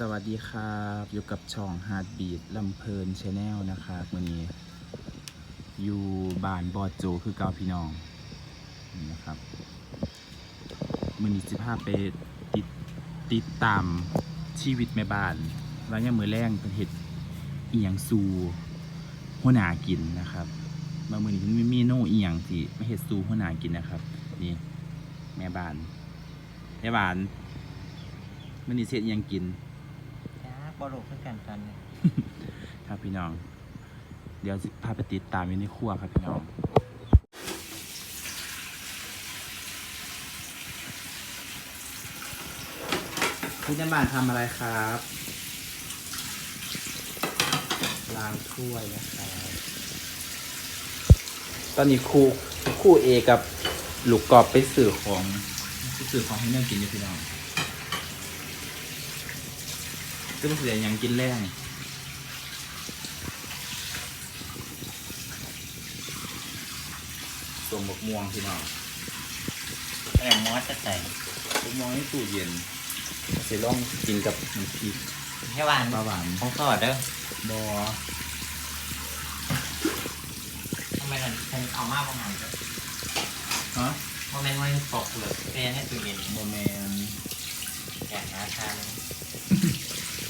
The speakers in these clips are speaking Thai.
สวัสดีครับอยู่กับช่อง Heartbeat ลำเพลินชาแนลนะครับวันนี้ อยู่บ้านบอดโจคือเกาพี่น้องนี่นะครับมือนี้สิพาไปติดติดตามชีวิตแม่บ้านว่าเนี่ยมือแรงเป็นเห็ดอียงซูหัวหนากินนะครับบางมือนี้มันมีเมนูอียงที่ไม่เห็ดซูหัวหนากินนะครับ นี่แม่บ้านแม่บ้านมันนี่เสร็จยังกิน บอลูคือกันกันเนี่ยครับพี่น้อง เดี๋ยวสิพาไปติดตามอยู่ในครัวครับพี่น้อง พี่น้ำบานทำอะไรครับล้างถ้วยนะครับตอนนี้ครูครูเอกับลูกกอบไปสื่อของไปสื่อของให้เนื่องกินอยู่พี่น้อง ซึ่งเสียยังกินแรงส่งบกม่วงพี่น้องแอมมอสจะใส่บกม่วงในตู้เย็นเสร็จลองกินกับน้ำพริกแค่หวานปลาหวานของสอดเด้อบอทำไมถึงคงเอามากประมาณจะฮะโมเมนต์มันปอกเหลือเปนให้ตู้เย็นบอแมนแกะหาทาน เ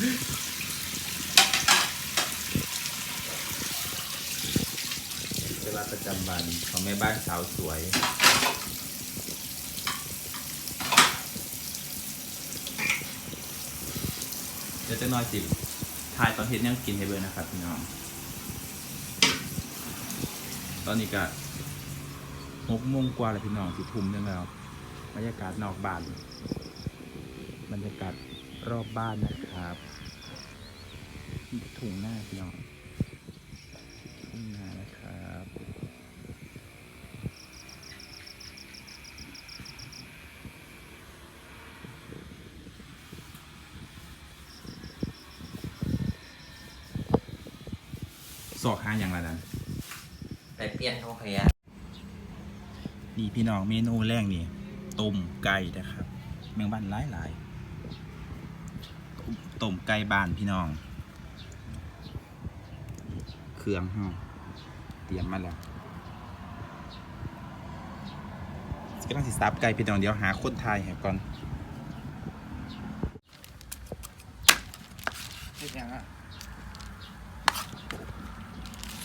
วลาประจำวันของแม่บ้านสาวสวยเดี๋ยวจะน้อยสิทายตอนเฮ็ดยังกินให้เบิ่งนะครับพี่น้อง ตอนนี้ก็หกโมงกว่าแล้วพี่น้องสิทุ่มหนึงแล้วบรรยากาศนอกบ้าน บรรยากาศ รอบบ้านนะครับถุงหน้าพี่น้องถุงหน้านะครับสอกหาอย่างไรนั้นไปเปลี่ยนโอเคอะนี่พี่น้องเมนูแรกนี่ต้มไก่นะครับ เมืองบ้านหลายหลาย ต้มต้มไก่บ้านพี่น้อง เครื่องห้าเตรียมมาแล้วกำลังสิซับไก่พี่น้องเดี๋ยวหาคนไทยให้ก่อนเฮ็ดยังอะ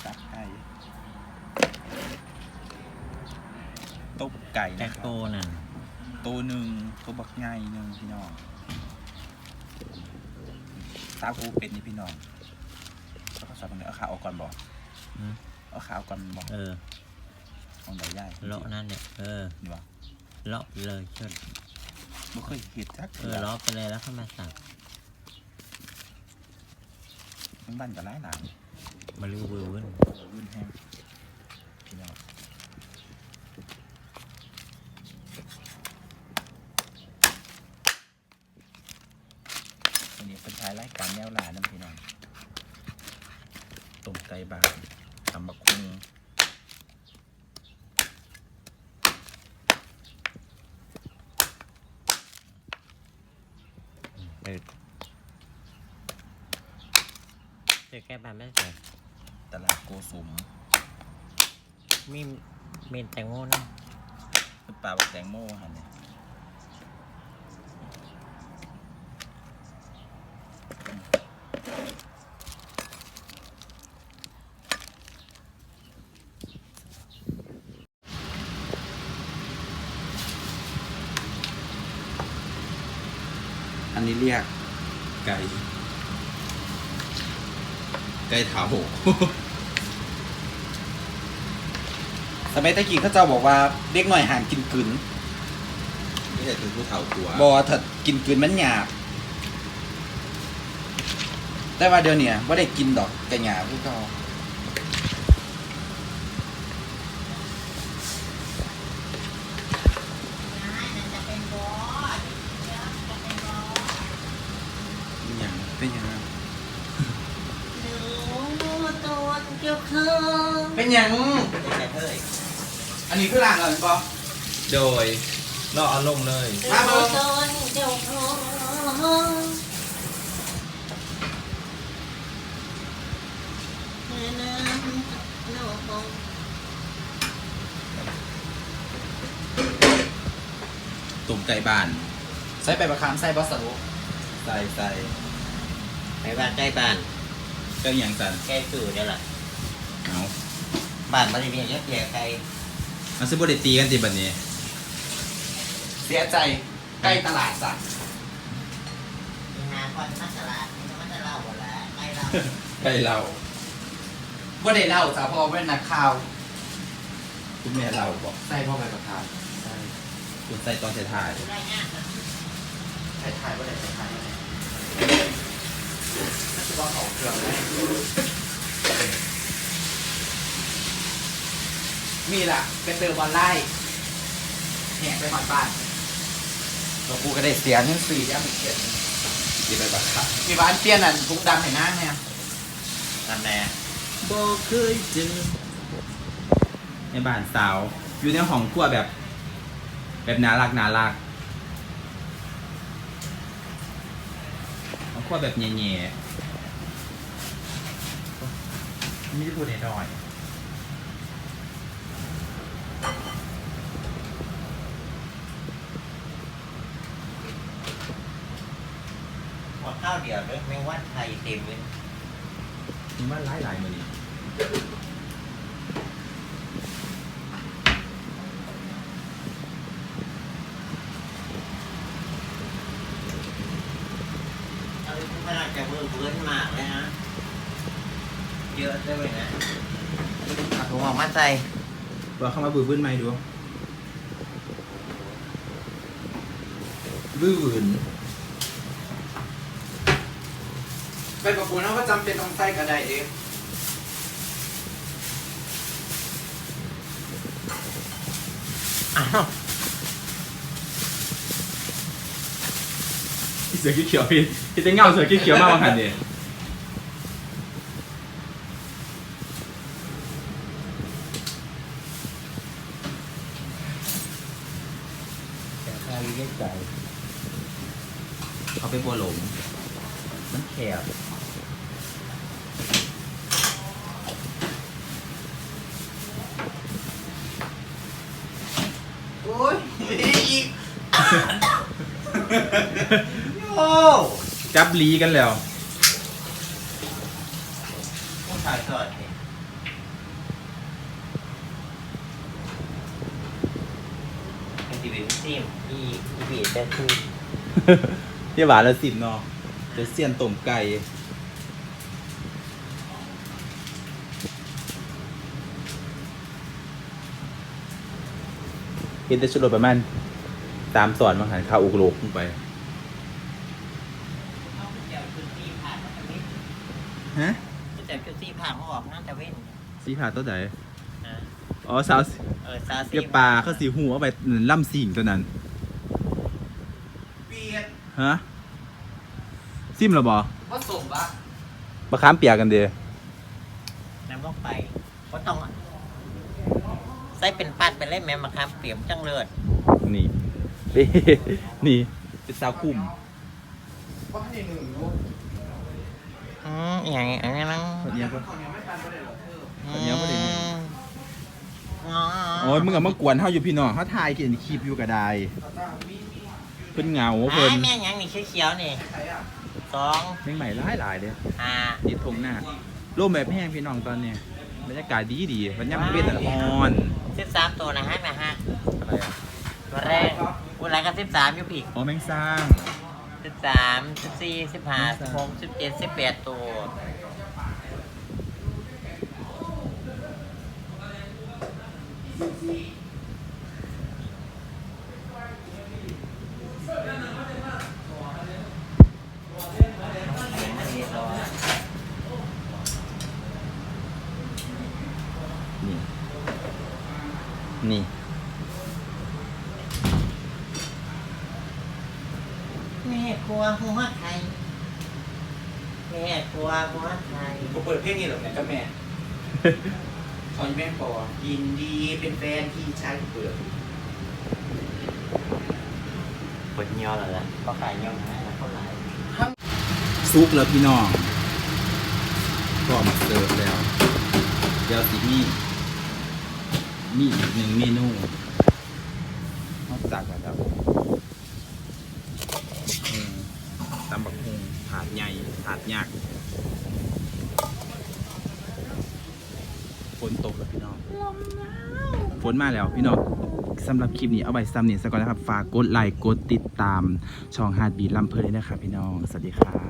ซับไก่ต้มไก่แจ็นะคครัโตบนั่น ตัวหนึ่งตัวบักไงหนึ่งพี่น้อง ซาคูเป็นนี่พี่น้องแล้วก็สับตรงนี้เอาขาออกก่อนบอกอืม เอาขาออกก่อนบอกเออของใหญ่ใหญ่เลาะนั่นเนี่ยเออนี่วะเลาะไปเลยเชิดไม่เคยเห็นจักเออเลาะไปเลยแล้วเข้ามาสับทั้งบ้านกับร้ายหลานมาลื้อวื้อวื้นรุ่นแห้งพี่น้องวันนี้เป็นท้ายรายการแนวลาน้ำพี่น้องต้มไก่บานตำบักคุง เออเจอแก้บ้านไม่ใส่ตลาดโกสุมมีเมนแตงโมนะเป็นปลาบักแตงโมฮะเนี่ยอันนี้เรียกไก่ ไก่เถาสมัยตะกี้เขาเจ้าบอกว่าเด็กหน่อยห่างกินกลืนไม่ใช่คือผู้เฒ่าตัวบอถ้ากินกลืนมันหยาบ แต่ว่าเดี๋ยวเนี้ว่าได้กินดอกแต่หยาบพวกเขา เป็นยัง อันนี้คือหลังเหรอพี่ปอ โดยเราเอาลงเลย มาเบิ่ตุ่มไก่บาน ใส่ไปประคามใส่บอสสรุใส่ใส่ไปบ้านใกล้บ้านก็อย่างสัน ใก่สู่ได้หระเอา บ้านบริเวณยักษ์ใหญ่ใครมันซื้อบริตีกันติบัดนี้ เสียใจใกล้ตลาดสักมีนาคอนมัสลามีมัสลาหมดแล้วใกล้เราไก่เราว่าได้เล่าจ้ะเพราะว่าเป็นนักข่าวคุณแม่เราบอกใส่พ่อใบมะขามคุณใส่ตอนถ่ายได้ง่ายนะใส่ถ่ายว่าได้ใส่ถ่ายว่าได้น่าจะว่าเขาเครื่องได้ มีล่ะเป็นเตอร์บอลไล่แหกไปหอดบ้านแล้วกูก็ได้เสียเงินสี่ยังมีเขียนดีไปบักค่ะมีบ้านเปลี่ยนอันทุกดำเห็นหน้าเนี่ยทำแน่บ่เคยเจอในบ้านสาว อยู่ในห้องครัวแบบ แบบน่ารักน่ารักห้องครัวแบบแง่ๆมีที่พูดหน่อย หม ดข้าวเดียวเลยแมงวันไทยเต็มเลยมีว่าหลายหลายๆมือนี้เอาไปมันอาจจะเบื่อเบื่อมากเลยนะเยอะด้วยนะเอาถุงออกมาใส่ว่าเข้ามาบือบื้นไหมดูบื้อบืน ไปประกูนะว่าจำเป็นต้องใส่กระไดเองอ้าวเสือเขียวๆพี่พี่จะเงาเสือเขียวๆมากกว่าหันดิแต่ข้าวเยอะใจเขาไปบัวหลงมันแคบ โอ้ยอีก โอ้ จับลีกันแล้วผู้ชายสดนี่เป็นทีวีซิมอีอีบีแต่คือเที่หวานละสิบเนาะจะเสียนต้มไก่เห็นแต่ชุดรถประมาณตามสอนมาหันข้าวอุกโลกลงไปเอาผู้เจ้า คือซีผ่านมาตะเว้นฮะผู้เจ้าคือซีผ่านมาออกหน้าตะเว้นสีผ่าตัวไหนนะอ๋อสาวเออซาซีเกียปลาเขาสีหัวไปล่ำสิ่งตัวนั้นเปลี่ยนฮะซิมเหรอบอว่าส่งปะมาค้ามเปียกกันเดียน้ำลงไปก็ต้องใส่เป็นปัดไปเลยแม่มาครับเปรียมจังเลือดนี่ นี่เป็นสาวคุ่ม ว่าให้หนึ่งลูกอืมอย่างนี้อันนี้นั่งคนเนี้ยก็คนยังไม่ทันก็ได้หรอกเธอคนเนี้ยบ่ได้เงินอ๋อโอ้ยมึงกับมากวนเฮาอยู่พี่น้องเฮาถ่ายกินคลิปอยู่ก็ได้เอาจ้ามีมีเพิ่นเหงาไอ้เพิ่นแม่งยังนี่เขียวๆนี่ใครอะสองเพลงใหม่หลายหลายๆเด้ห้า ติดทงหน้าร่มแบบแห้งพี่น้องตอนเนี้ยบรรยากาศดีดีๆบรรยากาศเป็นอ่อนสิบสามตัวนะฮะนะฮะอะไรอะตัวแรกอุไรก็สิบสามอยู่พี่อ๋อแมงสร้าง สิบสามสิบสี่สิบห้าสิบหกสิบเจ็ดสิบแปดตัวอัน นี้ตัวนี่นี่แม่ครัวหัวไทยแม่ครัวหัวไทยผมเปิดเพลงนี้หรอกเนี่ยกับแม่ขอแม่ปอยินดีเป็นแฟนที่ชายเปิดปวดเงียวเหรอล่ะก็ขายเงียวนะแล้วก็หลายซุปแล้วพี่น้องก็มาเสิร์ฟแล้วเดี๋ยวสิมีมีอีกหนึ่งเมนูนอกจากแบบอืมตำบักฮุงถาด ใหญ่ถาดยากฝนตกแล้วพี่น้องฝนมาแล้วพี่น้องสำหรับคลิปนี้เอาไว้ซ้ำนี่ซะก่อนนะครับ ฝากกดไลค์กดติดตามช่องฮาร์ดบีลำเพลินด้วยนะครับพี่น้อง สวัสดีครับ